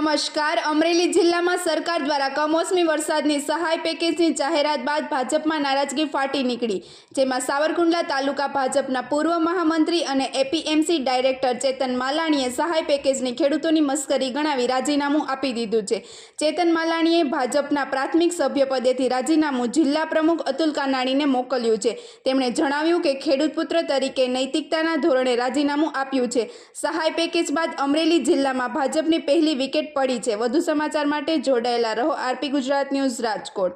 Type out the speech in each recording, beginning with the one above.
નમસ્કાર. અમરેલી જિલ્લામાં સરકાર દ્વારા કમોસમી વરસાદની સહાય પેકેજની જાહેરાત બાદ ભાજપમાં નારાજગી ફાટી નીકળી, જેમાં સાવરકુંડલા તાલુકા ભાજપના પૂર્વ મહામંત્રી અને એપીએમસી ડાયરેક્ટર ચેતન માલાણીએ સહાય પેકેજની ખેડૂતોની મસ્કરી ગણાવી રાજીનામું આપી દીધું છે. ચેતન માલાણીએ ભાજપના પ્રાથમિક સભ્યપદેથી રાજીનામું જિલ્લા પ્રમુખ અતુલ કાનાણીને મોકલ્યું છે. તેમણે જણાવ્યું કે ખેડૂત પુત્ર તરીકે નૈતિકતાના ધોરણે રાજીનામું આપ્યું છે. સહાય પેકેજ બાદ અમરેલી જિલ્લામાં ભાજપની પહેલી વિકેટ પડી છે. વધુ સમાચાર માટે જોડાયેલા રહો આરપી ગુજરાત ન્યૂઝ રાજકોટ.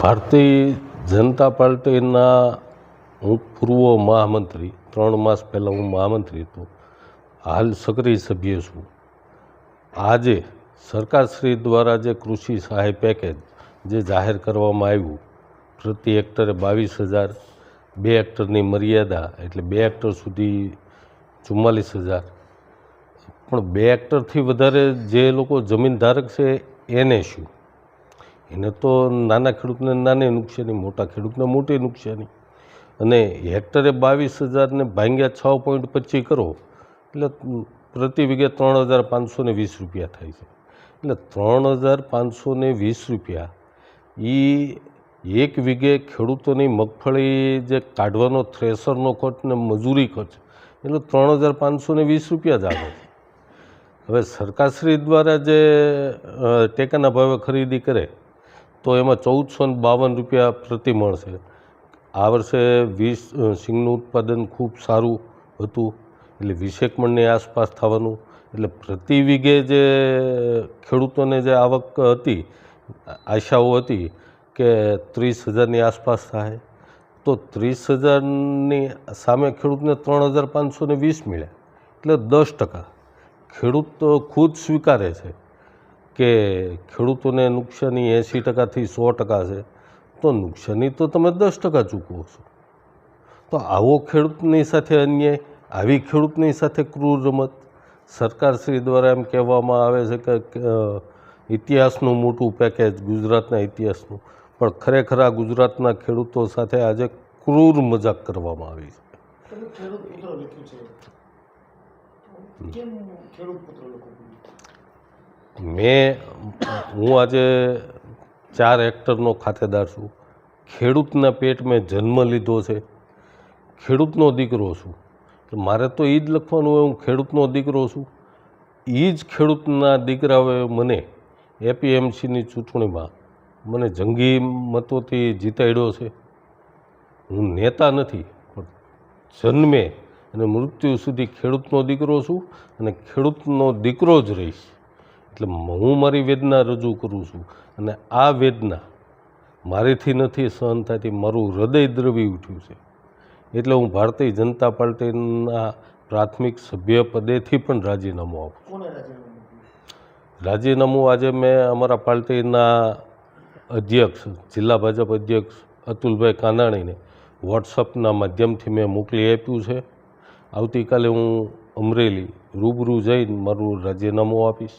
ભારતીય જનતા પાર્ટીના હું પૂર્વ મહામંત્રી, ત્રણ માસ પહેલાં હું મહામંત્રી હતો. હાલ સક્રિય સભ્ય છું. આજે સરકારશ્રી દ્વારા જે કૃષિ સહાય પેકેજ જે જાહેર કરવામાં આવ્યું, પ્રતિ હેક્ટરે બાવીસ હજાર, બે હેક્ટરની મર્યાદા એટલે બે હેક્ટર સુધી ચુમ્માલીસ હજાર પણ બે હેક્ટરથી વધારે જે લોકો જમીન ધારક છે, એને શું? એને તો નાના ખેડૂતને નાની નુકસાની, મોટા ખેડૂતને મોટી નુકસાની. અને હેક્ટરે બાવીસ હજારને ભાંગ્યા છ પોઈન્ટ પચીસ કરો, એટલે પ્રતિ વીઘે ત્રણ હજાર પાંચસો ને વીસ રૂપિયા થાય છે. એટલે ત્રણ હજાર પાંચસો ને વીસ રૂપિયા એ એક વીઘે ખેડૂતોની મગફળી જે કાઢવાનો થ્રેસરનો ખર્ચ ને મજૂરી ખર્ચ, એટલે ત્રણ હજાર પાંચસો ને વીસ રૂપિયા જ આવે છે. હવે સરકારશ્રી દ્વારા જે ટેકાના ભાવે ખરીદી કરે, તો એમાં ચૌદસો ને બાવન રૂપિયા પ્રતિ છે. આ વર્ષે વીસ સિંગનું ઉત્પાદન ખૂબ સારું હતું, એટલે વીસેક મણની આસપાસ થવાનું, એટલે પ્રતિ વીઘે જે ખેડૂતોને જે આવક હતી, આશાઓ હતી કે ત્રીસ હજારની આસપાસ થાય, તો ત્રીસ હજારની સામે ખેડૂતને ત્રણ હજાર પાંચસો વીસ મળ્યા, એટલે દસ ટકા. ખેડૂત ખુદ સ્વીકારે છે કે ખેડૂતોને નુકસાની એંસી ટકાથી સો ટકા છે તો નુકસાની તો તમે દસ ટકા ચૂકવો છો. તો આવો ખેડૂતની સાથે અન્યાય આવી ખેડૂતની સાથે ક્રૂર રમત. સરકારશ્રી દ્વારા એમ કહેવામાં આવે છે કે, ઇતિહાસનું મોટું પેકેજ ગુજરાતના ઇતિહાસનું. પણ ખરેખર આ ગુજરાતના ખેડૂતો સાથે આજે ક્રૂર મજાક કરવામાં આવી છે. મેં હું આજે ચાર હેક્ટરનો ખાતેદાર છું. ખેડૂતના પેટ મેં જન્મ લીધો છે. ખેડૂતનો દીકરો છું. મારે તો એ જ લખવાનું હોય, હું ખેડૂતનો દીકરો છું. એ જ ખેડૂતના દીકરાઓએ મને એપીએમસીની ચૂંટણીમાં મને જંગી મતોથી જીતાડ્યો છે. હું નેતા નથી, પણ જન્મે અને મૃત્યુ સુધી ખેડૂતનો દીકરો છું અને ખેડૂતનો દીકરો જ રહીશ. એટલે હું મારી વેદના રજૂ કરું છું અને આ વેદના મારીથી નથી સહન થતી મારું હૃદય દ્રવી ઉઠ્યું છે. એટલે હું ભારતીય જનતા પાર્ટીના પ્રાથમિક સભ્ય પદેથી પણ રાજીનામું આપું છું. રાજીનામું રાજીનામું આજે મેં અમારા પાર્ટીના અધ્યક્ષ જિલ્લા ભાજપ અધ્યક્ષ અતુલભાઈ કાનાણીને વોટ્સઅપના માધ્યમથી મેં મોકલી આપ્યું છે. આવતીકાલે હું અમરેલી રૂબરૂ જઈને મારું રાજીનામું આપીશ.